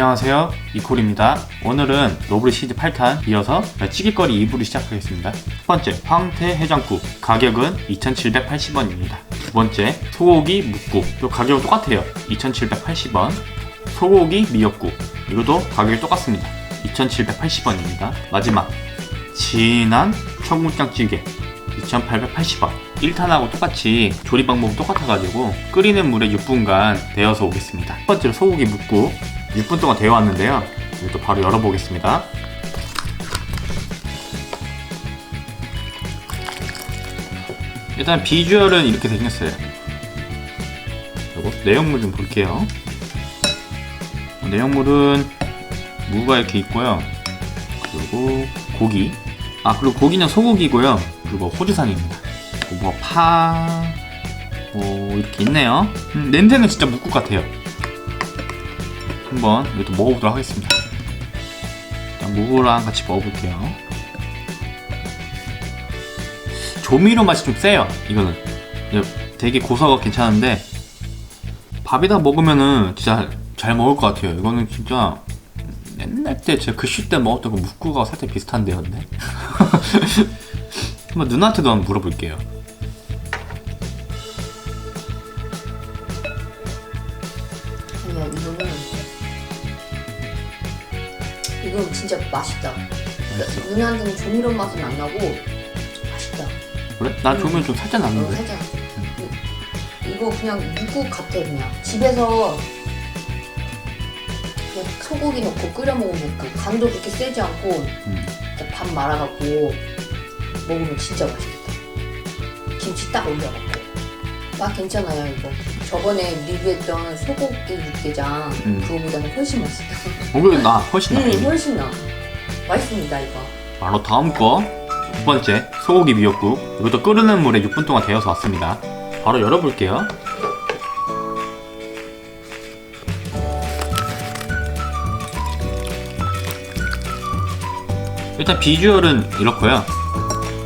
안녕하세요. 이콜입니다. 오늘은 노브리 시즈 8탄 이어서 찌개거리 2부를 시작하겠습니다. 첫 번째 황태 해장국. 가격은 2,780원입니다. 두 번째 소고기 묵국. 이 가격은 똑같아요. 2,780원. 소고기 미역국. 이것도 가격이 똑같습니다. 2,780원입니다. 마지막 진한 청국장찌개. 2,880원. 1탄하고 똑같이 조리 방법은 똑같아가지고 끓이는 물에 6분간 데워서 오겠습니다. 첫 번째로 소고기 묵국 6분 동안 데워 왔는데요. 이것도 바로 열어보겠습니다. 일단 비주얼은 이렇게 생겼어요. 그리고 내용물 좀 볼게요. 내용물은 무가 이렇게 있고요. 그리고 고기. 아 그리고 고기는 소고기고요. 그리고 호주산입니다. 뭐 파, 뭐 이렇게 있네요. 음, 냄새는 진짜 묵국 같아요 한번 이것도 먹어보도록 하겠습니다. 일단 무랑 같이 먹어볼게요. 조미료 맛이 좀 세요 이거는. 이거 되게 고소하고 괜찮은데 밥에다 먹으면은 진짜 잘 먹을 것 같아요. 이거는 진짜 옛날 때 제가 글씨 때 먹었던 그 묵국하고 살짝 비슷한데요 근데? 한번 누나한테도 한번 물어볼게요 이건 진짜 맛있다. 맛있어 누나한테는 조미료 맛은 안 나고 맛있다. 그래? 나 조미료 좀 살짝 어, 났는데 살짝. 이- 이거 그냥 묵국 같아 그냥 집에서 그냥 소고기 넣고 끓여 먹으면 그 간도 그렇게 세지 않고 음. 이렇게 밥 말아갖고 먹으면 진짜 맛있겠다. 김치 딱 올려갖고 맛 괜찮아요 이거. 저번에 리뷰했던 소고기 육개장 음. 그거보다는 훨씬 맛있다. 오히려 나 훨씬 나 음, 훨씬 나. 맛있습니다 이거. 바로 다음 거. 두 번째 소고기 미역국. 이것도 끓는 물에 6분 동안 데워서 왔습니다. 바로 열어볼게요. 일단 비주얼은 이렇고요.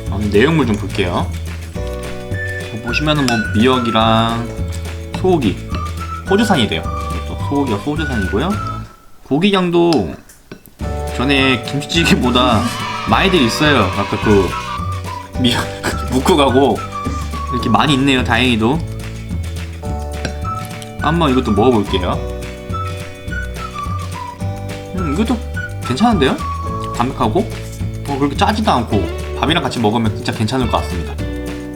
어, 내용물 좀 볼게요. 뭐 보시면은 뭐 미역이랑 소고기 호주산이 돼요. 소고기가 호주산이고요 고기 양도 전에 김치찌개보다 많이들 있어요. 아까 그 미, 묵국하고 이렇게 많이 있네요. 다행히도. 한번 이것도 먹어볼게요. 음, 이것도 괜찮은데요? 담백하고 어, 그렇게 짜지도 않고 밥이랑 같이 먹으면 진짜 괜찮을 것 같습니다.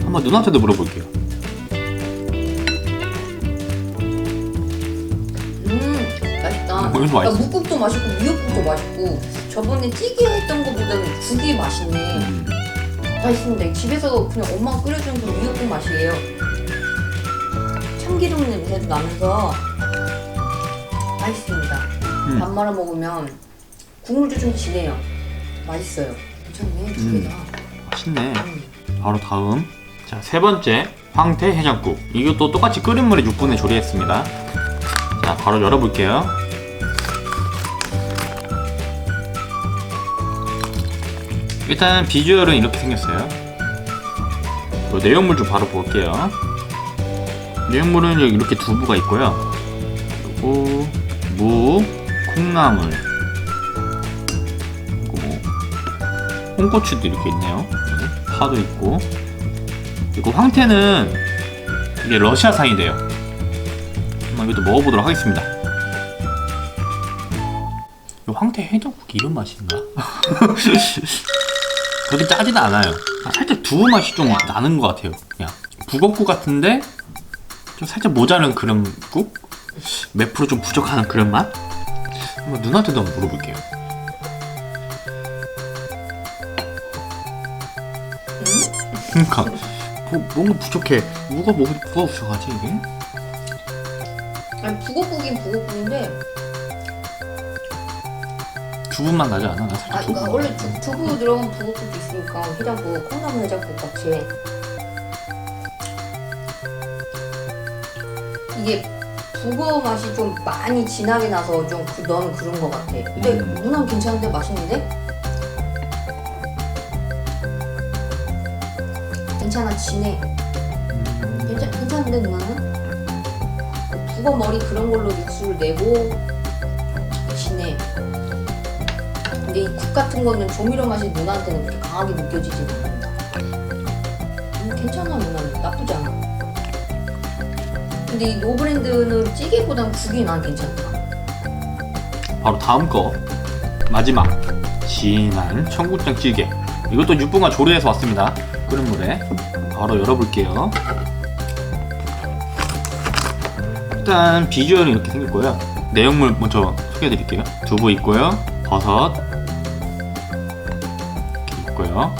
한번 누나한테도 물어볼게요. 음, 이거 맛있어. 묵국도 맛있고 미역국도 맛있고 저번에 찌개 했던 거보다는 국이 맛있네. 음, 맛있습니다. 집에서 그냥 엄마가 끓여준 그 미역국 맛이에요. 참기름 냄새도 나면서 맛있습니다. 음. 밥 말아 먹으면 국물도 좀 진해요. 맛있어요. 괜찮네 두 음. 개다. 맛있네. 음. 바로 다음 자 세 번째 황태 해장국 이것도 똑같이 끓인 물에 6분에 조리했습니다 자 바로 열어볼게요 일단 비주얼은 이렇게 생겼어요 그 내용물 좀 바로 볼게요 내용물은 이렇게 두부가 있고요 그리고 무, 콩나물 그리고 뭐 홍고추도 이렇게 있네요. 파도 있고. 그리고 황태는 이게 러시아산이 돼요. 한번 이것도 먹어보도록 하겠습니다. 이 황태 해장국 이런 맛인가? 그렇게 짜지도 않아요. 아, 살짝 두부 맛이 좀 나는 것 같아요. 그냥 북어국 같은데 좀 살짝 모자른 그런 국? 몇 프로 좀 부족한 그런 맛? 한번 누나한테도 한번 물어볼게요. 그러니까 뭐, 뭔가 부족해. 뭐가 뭐, 뭐가 부족하지 이게? 아니 북어국인 북어국인데 두부만 나지 않아? 나 아 살짝 그러니까 두부. 원래 두, 두부 들어간 북어국도 있으니까 해장국 콩나물 해장국 같이 이게 북어 맛이 좀 많이 진하게 나서 좀 그, 넌 그런 것 같아. 근데 음. 누나는 괜찮은데 맛있는데? 괜찮아 진해. 괜찮 괜찮은데 누나는? 북어 머리 그런 걸로 육수를 내고 이 국 같은 거는 조미료 맛이 누나한테는 그렇게 강하게 느껴지진 않는다. 음, 괜찮아 누나는. 나쁘지 않아. 근데 이 노브랜드는 찌개보단 국이 난 괜찮다. 바로 다음 거. 마지막. 진한 청국장 찌개. 이것도 6분간 조리해서 왔습니다. 끓은 물에 바로 열어볼게요. 일단 비주얼은 이렇게 생겼고요. 내용물 먼저 소개해드릴게요. 두부 있고요. 버섯 있고요.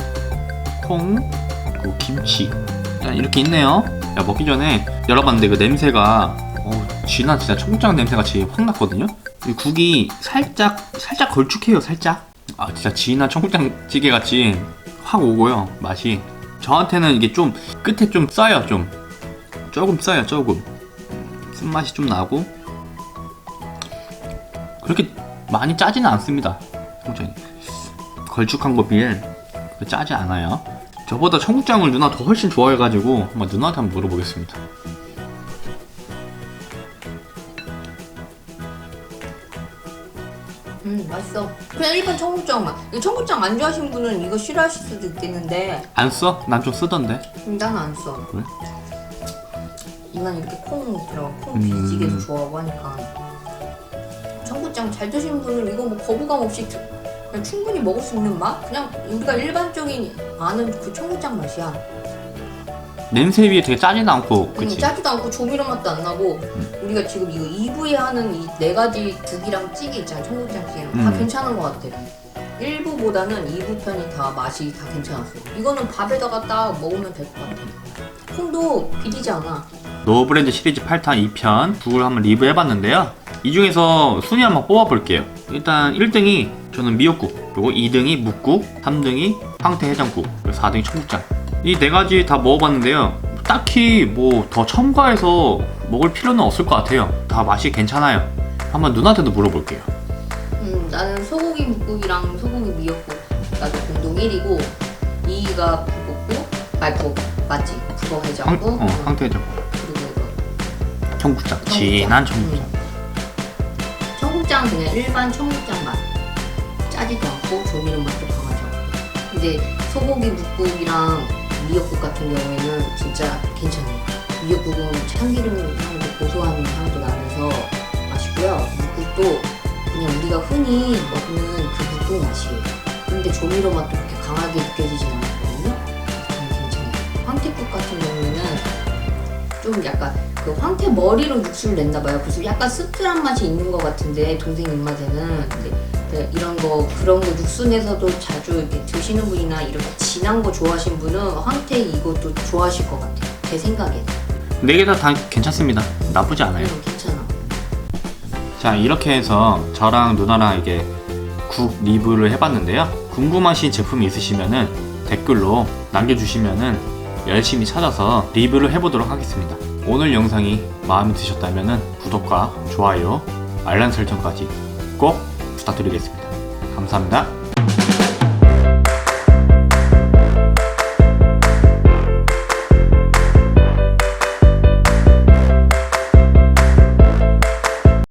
콩 그리고 김치. 일단 이렇게 있네요. 야, 먹기 전에 열어봤는데 그 냄새가 어, 진한 진짜 청국장 냄새 같이 확 났거든요? 이 국이 살짝 살짝 걸쭉해요 살짝. 아 진짜 진한 청국장 찌개 같이 확 오고요 맛이. 저한테는 이게 좀 끝에 좀 써요 좀. 조금 써요 조금. 쓴맛이 좀 나고. 그렇게 많이 짜지는 않습니다 청국장이. 걸쭉한 거 비해 짜지 않아요 저보다 청국장을 누나 더 훨씬 좋아해가지고 한번 누나한테 한번 물어보겠습니다 음 맛있어. 그냥 일반 청국장 맛. 이 청국장 안 좋아하시는 분은 이거 싫어하실 수도 있겠는데 안 써? 난 좀 쓰던데 음, 나는 안 써. 그래? 이건 이렇게 콩 들어가 콩 음. 비지개도 좋아하고 하니까 청국장 잘 드시는 분은 이거 뭐 거부감 없이 드- 그냥 충분히 먹을 수 있는 맛? 그냥 우리가 일반적인 아는 그 청국장 맛이야. 냄새 비해 되게 짜지도 않고 음, 그치? 짜지도 않고 조미료 맛도 안 나고 우리가 지금 이거 2부에 하는 이 네 가지 국이랑 찌개 있잖아 청국장 찌개랑 다 음. 괜찮은 것 같아 1부보다는 2부 편이 다 맛이 다 괜찮았어 이거는 밥에다가 딱 먹으면 될 것 같아 콩도 비리지 않아 노브랜드 시리즈 8탄 2편 북을 한번 리뷰해봤는데요. 이 중에서 순위 한번 뽑아볼게요. 일단 1등이 저는 미역국, 그리고 2등이 묵국, 3등이 황태 해장국, 그리고 4등이 청국장. 이 네 가지 다 먹어봤는데요. 딱히 뭐 더 첨가해서 먹을 필요는 없을 것 같아요. 다 맛이 괜찮아요. 한번 누나한테도 물어볼게요. 음, 나는 소고기 묵국이랑 소고기 미역국 나도 공동 1위고 2위가 북국고 말국 맞지? 북어 황, 해장국 어, 황태 해장국, 그리고 이거 청국장, 진한 청국장. 음. 청국장은 그냥 일반 청국장 맛. 짜지도 않고 조미료 맛도 않고. 근데 소고기 묵국이랑 미역국 같은 경우에는 진짜 괜찮아요. 미역국은 참기름 향도 고소한 향도 나면서 맛있고요. 묵국도 그냥 우리가 흔히 먹는 그 묵국 맛이에요. 근데 조미료 맛도 그렇게 강하게 느껴지진 않거든요. 저는 괜찮아요. 황태국 같은 경우에는 좀 약간 그 황태 머리로 육수를 냈나 봐요. 그래서 약간 씁쓸한 맛이 있는 것 같은데 동생 입맛에는 근데 네, 이런 거 그런 거 육수 내서도 자주 이렇게 드시는 분이나 이렇게 진한 거 좋아하시는 분은 황태 이것도 좋아하실 것 같아요. 제 생각에. 네개 다 다 괜찮습니다. 나쁘지 않아요. 음, 괜찮아. 자 이렇게 해서 저랑 누나랑 이게 국 리뷰를 해봤는데요 궁금하신 제품이 있으시면은 댓글로 남겨주시면은 열심히 찾아서 리뷰를 해보도록 하겠습니다 오늘 영상이 마음에 드셨다면은 구독과 좋아요 알람 설정까지 꼭 부탁드리겠습니다. 감사합니다